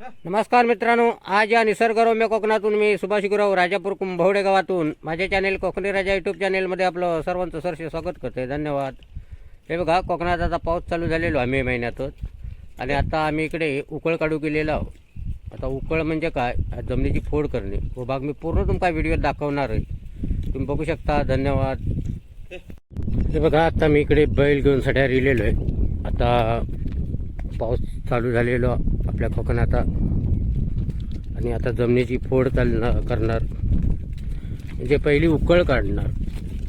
नमस्कार मित्रांनो आज या निसर्गरम्य कोकणातून मी सुभाष गुराव राजापूर कुंभवडे गावातून माझे चॅनेल कोकणी राजा यूट्यूब चॅनेलमध्ये आपलं सर्वांचं सरसे स्वागत करते धन्यवाद. हे बघा कोकणात आता पाऊस चालू झालेलो आहे मे महिन्यातच. आणि आता आम्ही इकडे उकळ काढू गेलेलो आहोत. आता उकळ म्हणजे काय? जमिनीची फोड करणे. व भाग मी पूर्ण तुमका व्हिडिओत दाखवणार आहे. तुम्ही बघू शकता. धन्यवाद. हे बघा आता मी इकडे बैल घेऊन सध्या रिलेलो आहे. आता पाऊस चालू झालेलो. आपल्या कोकणात आणि आता जमिनीची फोड चालणार करणार. म्हणजे पहिली उकळ काढणार.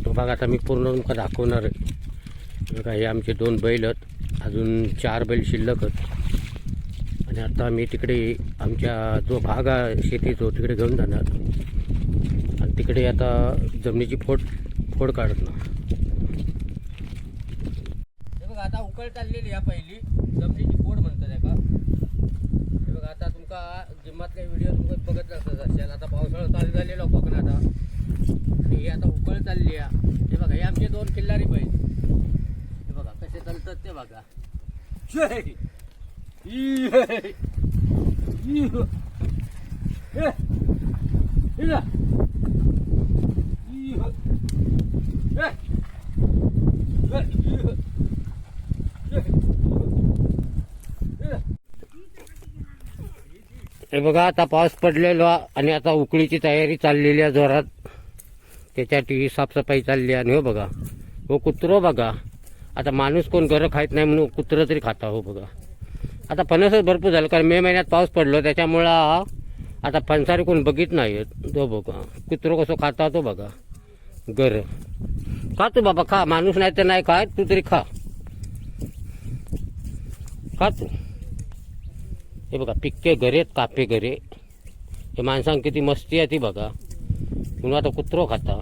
तो भाग आता मी पूर्ण तुमका दाखवणार आहे. बघा हे आमचे दोन बैल आहेत. अजून चार बैल शिल्लक आहेत. आणि आता मी तिकडे आमच्या जो भाग आहे शेतीचो तिकडे घेऊन जाणार. आणि तिकडे आता जमिनीची फोड फोड काढणार. बघा आता उकळ चाललेली आहे पहिली. जमिनीची फोड म्हणतात का बघा आता तुमका जिमातले व्हिडिओ तुमका बघत असत असेल आता पावसाळा चालू झालेला कोकणात आणि ही आता उकळ चालली आहे. हे बघा हे आमचे दोन किल्लारी बैल. हे बघा कसे चालतात ते बघा. Yeah. हे. बघा आता पाऊस पडलेलो आणि आता उकळीची तयारी चाललेली आहे जोरात. त्याच्यासाठी साफसफाई चालली आहे आणि हो बघा हो कुत्रो बघा. आता माणूस कोण घरं खायत नाही म्हणून कुत्रं तरी खाता हो बघा. आता फणसच भरपूर झालं कारण मे महिन्यात पाऊस पडलो त्याच्यामुळं आता फणसारी कोण बघित नाही तो हो बघा कुत्रो कसं खाता तो हो बघा. घर. खा तू बाबा खा. माणूस नाही तर नाही काय तू तरी खा. खा तू. हे बघा पिक्के घरेत कापे घरे. हे माणसांक किती मस्ती आहे ती बघा. म्हणून आता कुत्रो खाता.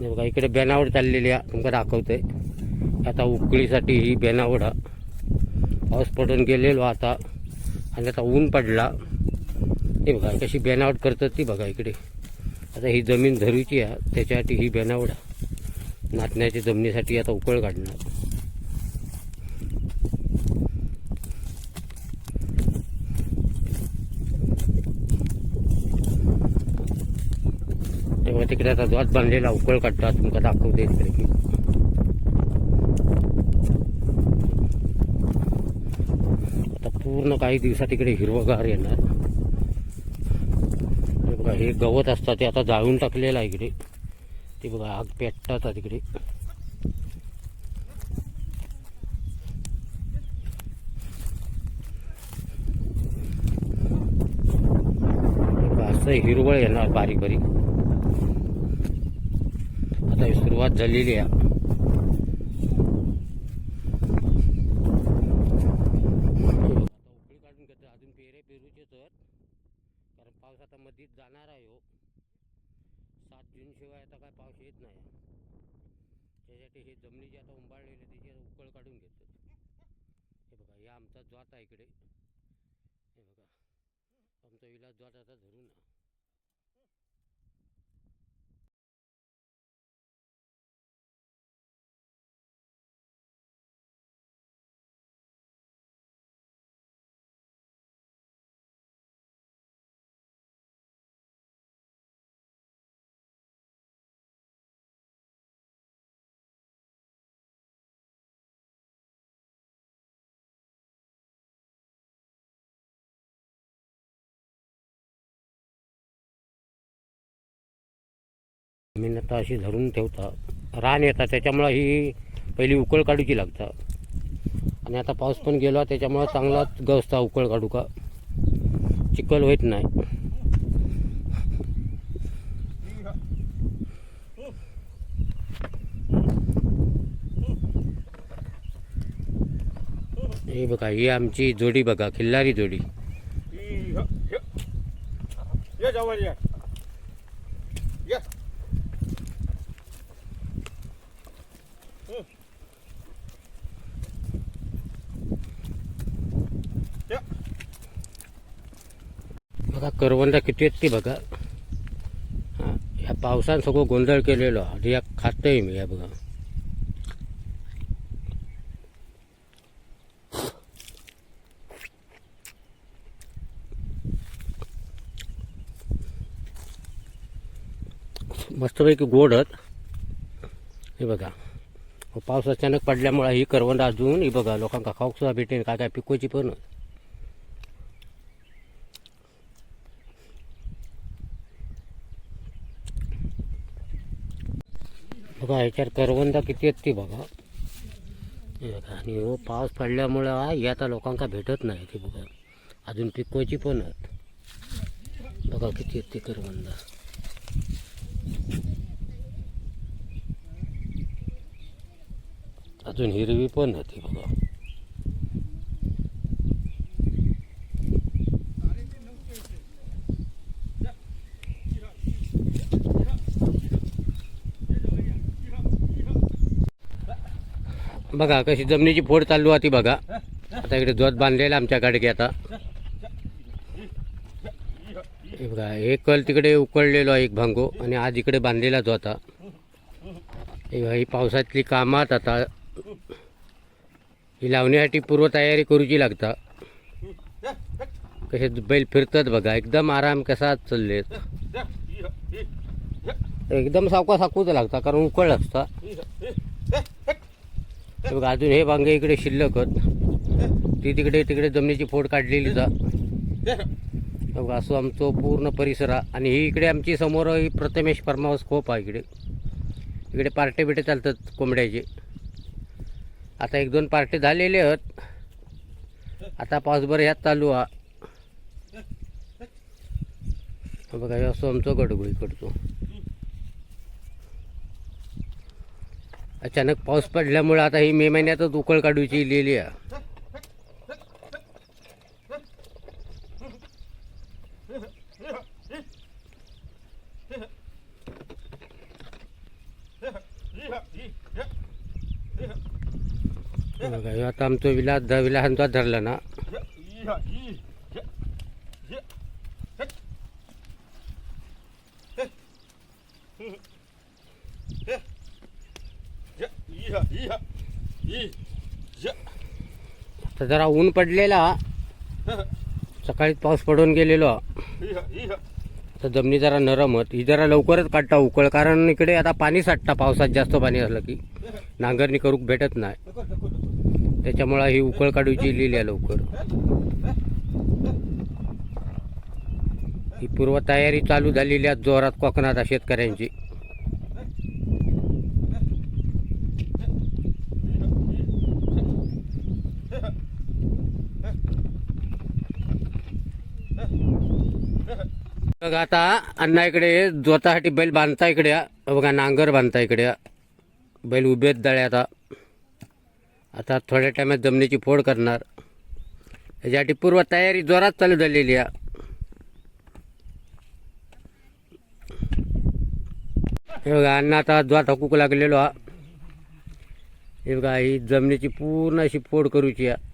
हे बघा इकडे बेनावड चाललेली आहे तुमका दाखवते आता उकळीसाठी ही बेनावड हा पाऊस पडून गेलेलो आता. आणि आता ऊन पडला. हे बघा कशी बेनावड करतात ती बघा इकडे. आता ही जमीन धरूची आहे त्याच्यासाठी ही बेनावड नाचण्याच्या जमिनीसाठी आता उकळ काढणार. तिकडे आता द्वात बांधलेला उकळ काढतात तुमका दाखवते इकडे. आता पूर्ण काही दिवसात इकडे हिरवगार येणार. हे बघा हे गवत असतात ते आता जाळून टाकलेलं आहे इकडे. ते बघा आग पेटतात तिकडे. असं हिरवळ येणार बारीक बारीक. आता सुरुवात झालेली आहे. आता काढून अजून पेरे पेरूचे तर कारण पाऊस आता जाणार आहे हो. सात जून शिवाय आता काय पाऊस येत नाही. त्याच्यासाठी हे जमिनीचे आता उंबाळलेले त्याची आता उकळ काढून घेतो हे बघा हे आमचा ज्वात आहे इकडे. हे बघा. आमचा विलास ज्वात आता धरून मेहनत अशी धरून ठेवता रान येतात त्याच्यामुळं ही पहिली उकळ काढूची लागतात. आणि आता पाऊस पण गेला त्याच्यामुळं चांगलाच गवसता उकळ काढू का चिखल होत नाही. हे बघा ही आमची जोडी बघा खिल्लारी जोडी. बघा करवंदा किती आहेत ती बघा. ह्या पावसानं सगळं गोंधळ केलेलो. आधी या खातोय मी या बघा. मस्तपैकी गोड आहेत. हे बघा. पाऊस अचानक पडल्यामुळे ही करवंदा अजून ही बघा लोकांका खाऊक सुद्धा भेटेन काय काय पिकोची पण. बघा ह्याच्यावर करवंदा किती आहेत ती बघा. बघा आणि हो पाऊस पडल्यामुळं ही आता लोकांका भेटत नाही ती बघा. अजून पिकोची पण आहेत. बघा किती आहेत ती करवंदा. अजून हिरवी पण होती बघा. बघा कशी जमिनीची फोड चालू होती बघा. आता इकडे जोत बांधलेला आमच्या गाडगे आता. बघा एक कल तिकडे उकळलेलो आहे एक भांगो आणि आज इकडे बांधलेलाच होता हे ही पावसातली कामात आता. ही लावण्यासाठी पूर्वतयारी करूची लागता. कसे बैल फिरतात बघा एकदम आराम कसा चालले एकदम सावका साकूच लागता कारण उकळ असता. बघा अजून हे वांगे इकडे शिल्लक आहेत. ती तिकडे तिकडे जमिनीची फोड काढलेली जा. बघा असं आमचं पूर्ण परिसर आहे. आणि ही इकडे आमची समोर ही प्रथमेश परमावस खोप आहे इकडे. इकडे पार्टे बिटे चालतात कोंबड्याचे. आता एक दोन पार्टे झालेले आहेत. आता पाऊसभर ह्यात चालू आहे. बघा असो असं आमचं गडगुळी इकडचं अचानक पाऊस पडल्यामुळे आता ही मे महिन्यातच उकळ काढूची लिहिली आहे. आता आमचं विलास द विलासांचा धरला ना तर जरा ऊन पडलेला. सकाळी पाऊस पडून गेलेलो. तर जमिनी जरा नरम होत. ही जरा लवकरच काढता उकळ कारण इकडे आता पाणी साठता. पावसात जास्त पाणी असलं की. नांगरणी करूक भेटत नाही. त्याच्यामुळं ही उकळ काढूची लिहिली आहे लवकर. ही पूर्वतयारी चालू झालेली आहे जोरात कोकणात शेतकऱ्यांची. बघा आता अण्णा इकडे जोतासाठी बैल बांधता इकडे बघा नांगर बांधता इकडे या. बैल उभेत दळे आता. आता थोड्या टायमात जमिनीची फोड करणार. याच्यासाठी पूर्व तयारी जोरात चालू झालेली आहे. हे बघा अण्णा आता जोत हकूक लागलेलो हा. हे बघा ही जमिनीची पूर्ण अशी फोड करूची आहे.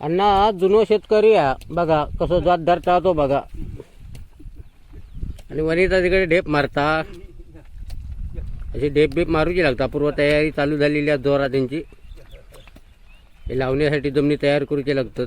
अण्णा जुनो शेतकरी या बघा कसं जात धरता तो बघा. आणि वनिता तिकडे ढेप मारता. अशी ढेप बेप मारूची लागता. पूर्व तयारी चालू झालेली आहे जोरा त्यांची. हे लावण्यासाठी जमिनी तयार करूची लागतात.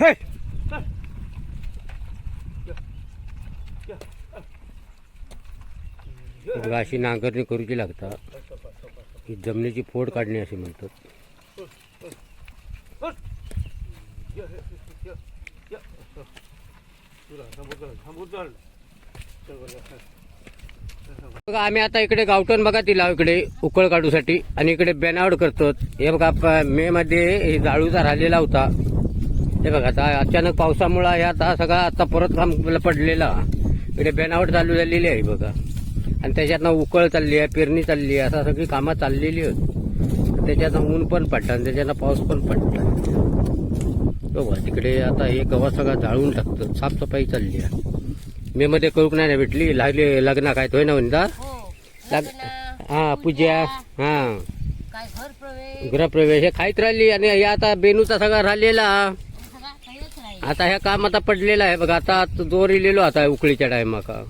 हे! बघा, अशी नांगरणी करूची लागता. ही जमिनीची फोड काढणे असे म्हणतात. बघा आम्ही आता इकडे गावठण बघा तिला इकडे उकळ काढूसाठी. आणि इकडे बेनावड करतो हे बघा मे मध्ये जाळूचा राहिलेला होता. हे बघा आता अचानक पावसामुळे हे आता सगळा आता परत काम पडलेला. इकडे बेनावट चालू झालेली आहे बघा. आणि त्याच्यातनं उकळ चालली आहे पेरणी चालली आहे असा सगळी कामं चाललेली आहेत. त्याच्यातनं ऊन पण पडतं आणि त्याच्यानं पाऊस पण पडला. बघा तिकडे आता हे गवत सगळं जाळून टाकतं साफसफाई चालली आहे. मे मध्ये कळूक नाही ना भेटली लागले लग्न काय होय ना म्हणता हो लाग- हा पूजा. हा. गृहप्रवेश हे खाईत राहिली आणि हे आता बेनूचा सगळा राहिलेला. आता ह्या काम आता पडलेलं आहे. बघा आता जोर इलेलो आता उकळीच्या टायमाका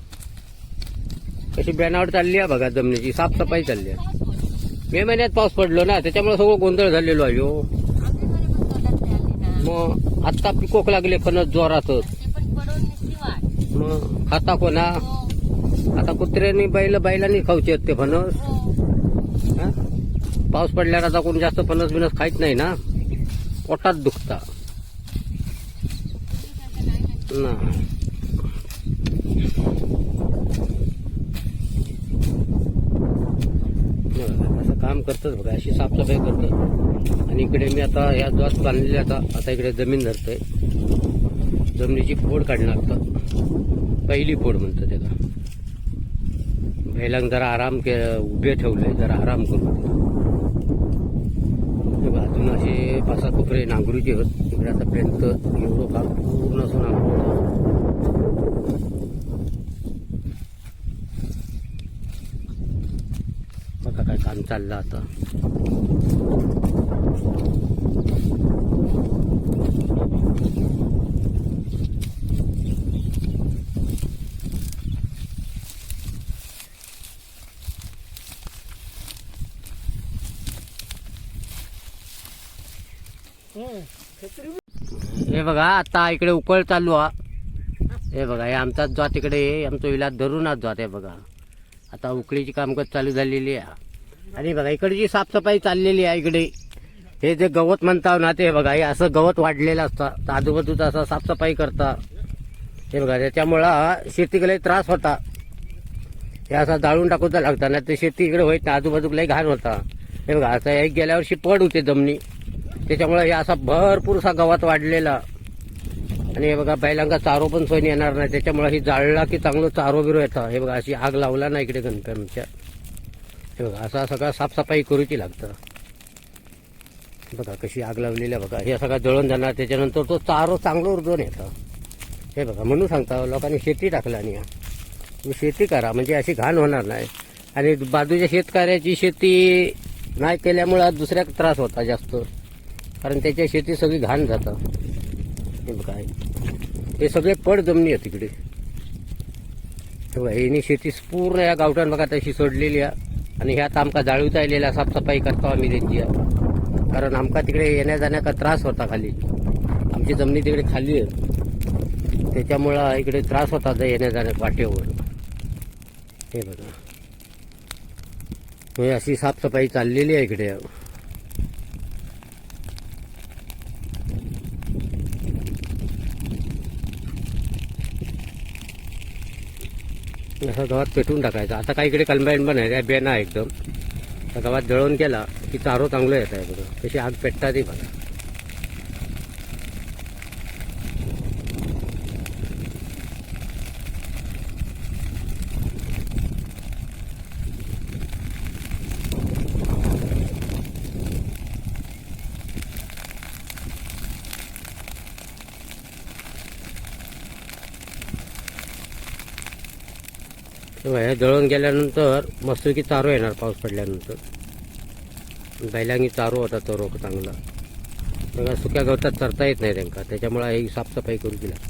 कशी बॅनावर चालली आहे बघा जमिनीची. साफसफाई चालली आहे. मे महिन्यात पाऊस पडलो ना त्याच्यामुळे सगळं गोंधळ झालेलो आहे हो. मग आत्ता पिकोक लागले फणस जोरातच. मग खाता कोणा आता कुत्र्यानी बैल बैलांनी खाऊचे आहेत ते फणस. हा? पाऊस पडल्यावर आता कोण जास्त फणस बिनस खायच नाही ना? पोटात दुखता. ना असं काम करतच बघा अशी साफसफाई करतो आणि इकडे मी आता या द्वास बांधलेली आता आता इकडे जमीन धरतोय. जमिनीची फोड काढणार आता. पहिली फोड म्हणतो त्याला. बैलांक जरा आराम के उभे ठेवले जरा आराम करून. बाजून अजून असे पाच कोपरे नांगरूचे होत इकडे आतापर्यंत एवढं काम पूर्ण असून बघा काय काम चाललं आता. हे बघा आता इकडे उकळ चालू हा. हे बघा हे आमचाच जात इकडे आमचं विलास धरूनच जात आहे बघा. आता उकळीची कामकाज चालू झालेली आहे. आणि बघा इकडची साफसफाई चाललेली आहे इकडे हे जे गवत म्हणता ना ते बघा हे असं गवत वाढलेलं असतं. तर आजूबाजूचं असं साफसफाई करता हे बघा त्याच्यामुळं शेतीकडे त्रास होता. हे असं जाळून टाकूचा लागता ना ते शेती इकडे होत आजूबाजूला घाण होता. हे बघा असं एक गेल्या वर्षी पड होते जमिनी. त्याच्यामुळे हे असा भरपूरसा गवत वाढलेला. आणि हे बघा बैलांका चारो पण सोयी येणार नाही. त्याच्यामुळे ही जाळला की चांगलं चारो बिरो येतं. हे बघा अशी आग लावला ना इकडे गणपतीच्या हे बघा असा सगळा साफसफाई करूची लागतं. बघा कशी आग लावलेली आहे बघा. हे सगळं जळून जाणार. त्याच्यानंतर तो चारो चांगलं उर्जून येतं. हे बघा म्हणून सांगता लोकांनी शेती टाकला आणि तुम्ही शेती करा. म्हणजे अशी घाण होणार नाही. आणि बाजूच्या शेतकऱ्याची शेती नाही केल्यामुळं दुसऱ्या त्रास होता जास्त. कारण त्याच्या शेती सगळी घाण जातं. हे काय हे. सगळे पड जमिनी आहे तिकडे. हे हिनी शेती पूर्ण या गावठाण बघा तशी सोडलेली आहे. आणि ह्यात आमका जाळूचा येलेल्या साफसफाई करतो आम्ही त्यांची. कारण आमका तिकडे येण्या जाण्याचा त्रास होता खाली. आमची जमिनी तिकडे खाली आहे. त्याच्यामुळं इकडे त्रास होता जा येण्या जाण्या वाटेवर. हे बघा. अशी साफसफाई चाललेली आहे इकडे. असा गवत पेटून टाकायचं. आता काही इकडे कल्बाईन पण आहे बेना एकदम. त्या गव्हात जळून केला की चारो चांगलं येत आहे बघा. तशी आग पेटतात ती बघा. हे दळून गेल्यानंतर मस्तपैकी चारो येणार पाऊस पडल्यानंतर. बैलांनी चारो होता तो रोग चांगला. बघा सुक्या गवतात चरता येत नाही त्यांना. त्याच्यामुळे ही साफसफाई करू दिला.